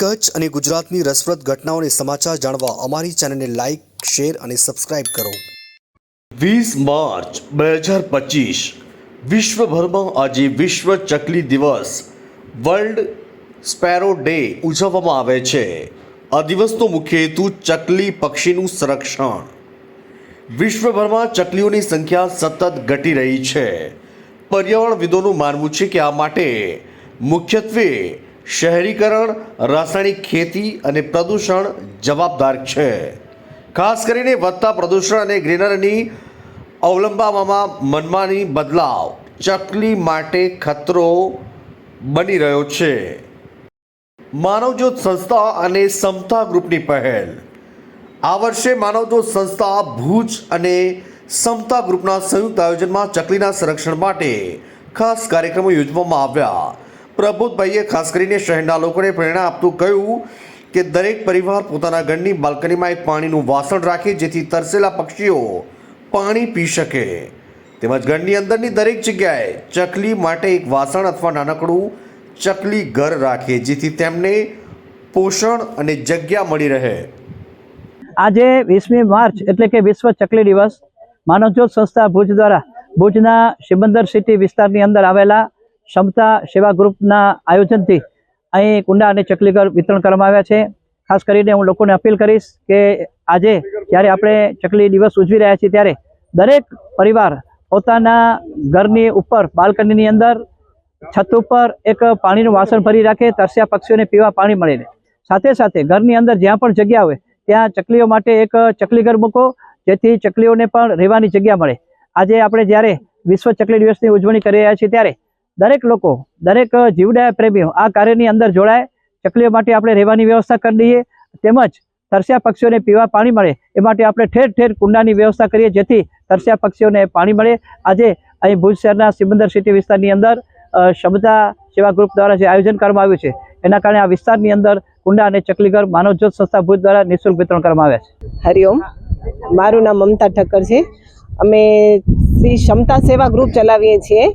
કચ્છ અને ગુજરાતની રસપ્રદ ઘટનાઓને સમાચાર જાણવા અમારી ચેનલને લાઇક શેર અને સબસ્ક્રાઇબ કરો. વીસ માર્ચ બે હજાર પચીસ, વિશ્વભરમાં આજે વિશ્વ ચકલી દિવસ. વર્લ્ડ સ્પેરો ડે ઉજવવામાં આવે છે. આ દિવસનો મુખ્ય હેતુ ચકલી પક્ષીનું સંરક્ષણ. વિશ્વભરમાં ચકલીઓની સંખ્યા સતત ઘટી રહી છે. પર્યાવરણવિદોનું માનવું છે કે આ માટે મુખ્યત્વે શહેરીકરણ, રાસાયણિક ખેતી અને પ્રદૂષણ જવાબદાર છે. ખાસ કરીને વધતા પ્રદૂષણ અને ગ્રીનરની અવલંબાવામાં મનમાની બદલાવ ચકલી માટે ખતરો બની રહ્યો છે. માનવજ્યોત સંસ્થા અને સમતા ગ્રુપની પહેલ. આ વર્ષે માનવજ્યોત સંસ્થા ભુજ અને સમતા ગ્રુપના સંયુક્ત આયોજનમાં ચકલીના સંરક્ષણ માટે ખાસ કાર્યક્રમો યોજવામાં આવ્યા. પ્રબોધભાઈએ ખાસ કરીને શહેરના લોકોને પ્રેરણા આપતું કહ્યું કે દરેક પરિવાર પોતાના ઘરની બાલ્કનીમાં એક પાણીનું વાસણ રાખે જેથી તરસેલા પક્ષીઓ પાણી પી શકે. તેમજ ઘરની અંદરની દરેક જગ્યાએ ચકલી માટે એક વાસણ અથવા નાનકડું ચકલી ઘર રાખે જેથી તેમને પોષણ અને જગ્યા મળી રહે. આજે વીસમી માર્ચ એટલે કે વિશ્વ ચકલી દિવસ. માનવજ્યોત સંસ્થા ભુજ દ્વારા ભુજના સિમંદર સિટી વિસ્તારની અંદર આવેલા ક્ષમતા સેવા ગ્રુપના આયોજનથી અહીં કુંડા અને ચકલીઘર વિતરણ કરવામાં આવ્યા છે. ખાસ કરીને હું લોકોને અપીલ કરીશ કે આજે જ્યારે આપણે ચકલી દિવસ ઉજવી રહ્યા છીએ ત્યારે દરેક પરિવાર પોતાના ઘરની ઉપર, બાલ્કનીની અંદર, છત ઉપર એક પાણીનું વાસણ ભરી રાખે, તરસ્યા પક્ષીઓને પીવા પાણી મળે. સાથે સાથે ઘરની અંદર જ્યાં પણ જગ્યા હોય, ત્યાં ચકલીઓ માટે એક ચકલીઘર મૂકો, જેથી ચકલીઓને પણ રહેવાની જગ્યા મળે. આજે આપણે જ્યારે વિશ્વ ચકલી દિવસની ઉજવણી કરી રહ્યા છીએ ત્યારે દરેક લોકો, દરેક જીવડાયા પ્રેમીઓ આ કાર્યની અંદર જોડાય, ચકલીઓ માટે આપણે રહેવાની વ્યવસ્થા કરી દઈએ, તેમજ તરસ્યા પક્ષીઓને પીવા પાણી મળે, એ માટે આપણે ઠેર ઠેર કુંડાની વ્યવસ્થા કરીએ, જેથી તરસ્યા પક્ષીઓને પાણી મળે. આજે અહીં ભુજ શહેરના સિમંદર સિટી વિસ્તારની અંદર ક્ષમતા સેવા ગ્રુપ દ્વારા જે આયોજન કરવામાં આવ્યું છે, એના કારણે આ વિસ્તારની અંદર કુંડા અને ચકલીઘર માનવજ્યોત સંસ્થા ભુજ દ્વારા નિઃશુલ્ક વિતરણ કરવામાં આવ્યા છે. હરિઓમ મારું નામ મમતા ઠક્કર છે. અમે શ્રી ક્ષમતા સેવા ગ્રુપ ચલાવીએ છીએ.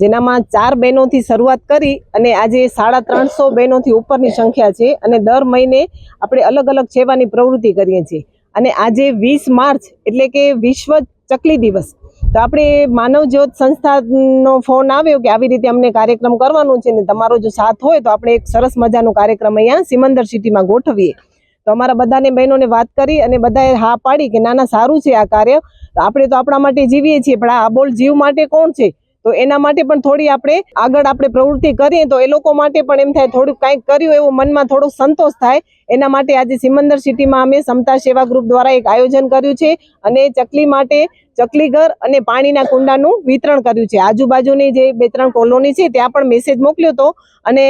જેનામાં ચાર બહેનોથી શરૂઆત કરી અને આજે સાડા ત્રણસો બહેનોથી ઉપરની સંખ્યા છે અને દર મહિને આપણે અલગ અલગ સેવાની પ્રવૃત્તિ કરીએ છીએ. અને આજે વીસ માર્ચ એટલે કે વિશ્વ ચકલી દિવસ. તો આપણે માનવ સંસ્થાનો ફોન આવ્યો કે આવી રીતે અમને કાર્યક્રમ કરવાનું છે ને તમારો જો સાથ હોય તો આપણે એક સરસ મજાનો કાર્યક્રમ અહીંયા સિમંદર સિટીમાં ગોઠવીએ. તો અમારા બધાને બહેનોને વાત કરી અને બધાએ હા પાડી કે ના ના સારું છે આ કાર્ય. તો આપણે તો આપણા માટે જીવીએ છીએ પણ આ અબોલ જીવ માટે કોણ છે? તો એના માટે પણ થોડી આપણે આગળ આપણે પ્રવૃત્તિ કરીએ તો એ લોકો માટે પણ એમ થાય થોડુંક કંઈક કર્યું એવું મનમાં થોડો સંતોષ થાય. એના માટે આજે સિમંદર સિટીમાં અમે સમતા સેવા ગ્રુપ દ્વારા એક આયોજન કર્યું છે અને ચકલી માટે ચકલી ઘર અને પાણીના કુંડાનું વિતરણ કર્યું છે. આજુબાજુની જે બે ત્રણ કોલોની છે ત્યાં પણ મેસેજ મોકલ્યો હતો અને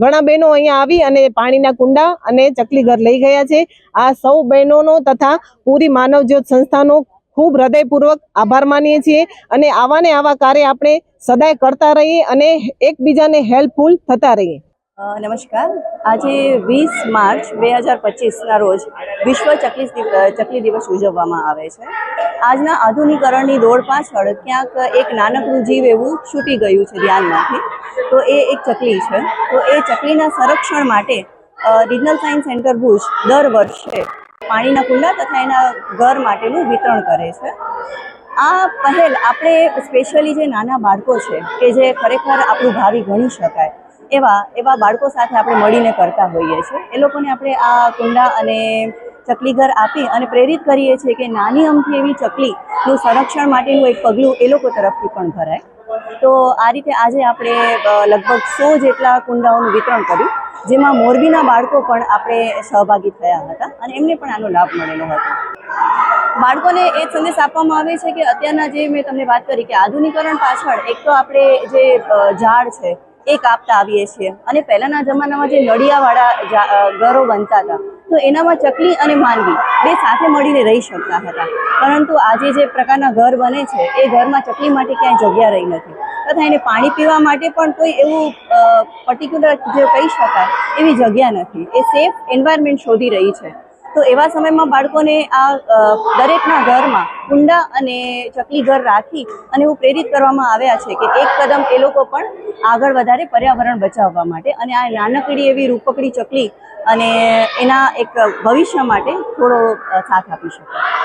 ઘણા બહેનો અહીંયા આવી અને પાણીના કુંડા અને ચકલી ઘર લઈ ગયા છે. આ સૌ બહેનોનો તથા પૂરી માનવજ્યોત સંસ્થાનો ખૂબ હૃદયપૂર્વક આભાર માનીએ છીએ અને આવા ને આવા કાર્ય આપણે સદાય કરતા રહીએ અને એકબીજાને હેલ્પફુલ થતા રહીએ. નમસ્કાર. આજે વીસ માર્ચ બે હજાર પચીસના રોજ વિશ્વ ચકલી ચકલી દિવસ ઉજવવામાં આવે છે. આજના આધુનિકરણની દોડ પાછળ ક્યાંક એક નાનકડું જીવ એવું છૂટી ગયું છે ધ્યાનમાંથી. તો એ એક ચકલી છે. તો એ ચકલીના સંરક્ષણ માટે રિજનલ સાયન્સ સેન્ટર ભુજ દર વર્ષે પાણીના કુંડા તથા એના ઘર માટેનું વિતરણ કરે છે. આ પહેલ આપણે સ્પેશિયલી જે નાના બાળકો છે કે જે ખરેખર આપણું ભાવિ ગણી શકાય, એવા એવા બાળકો સાથે આપણે મળીને કરતા હોઈએ છીએ. એ લોકોને આપણે આ કુંડા અને ચકલી ઘર આપી અને પ્રેરિત કરીએ છીએ કે નાની અમથી એવી ચકલીનું સંરક્ષણ માટેનું એક પગલું એ લોકો તરફથી પણ ભરાય. તો આ રીતે આજે આપણે લગભગ સો જેટલા કુંડાઓનું વિતરણ કર્યું. જેમાં મોરબીના બાળકો પણ આપણે સહભાગી થયા હતા અને એમને પણ આનો લાભ મળેલો હતો. બાળકોને એ સંદેશ આપવામાં આવે છે કે અત્યારના જે મેં તમને વાત કરી કે આધુનિકરણ પાછળ એક તો આપણે જે ઝાડ છે, એ કાપતા આવીએ છીએ અને પહેલાંના જમાનામાં જે નળિયાવાળા ઘરો બનતા હતા, તો એનામાં ચકલી અને માનવી બે સાથે મળીને રહી શકતા હતા. પરંતુ આજે જે પ્રકારના ઘર બને છે, એ ઘરમાં ચકલી માટે ક્યાંય જગ્યા રહી નથી. તથા એને પાણી પીવા માટે પણ કોઈ એવું પર્ટિક્યુલર જે કહી શકાય, એવી જગ્યા નથી. એ સેફ એન્વાયરમેન્ટ શોધી રહી છે. તો એવા સમયમાં બાળકોને આ દરેકના ઘરમાં કુંડા અને ચકલી ઘર રાખી અને એવું પ્રેરિત કરવામાં આવ્યા છે કે એક કદમ એ લોકો પણ આગળ વધારે પર્યાવરણ બચાવવા માટે અને આ નાનકડી એવી રૂપકડી ચકલી અને એના એક ભવિષ્ય માટે થોડો સાથ આપી શકે.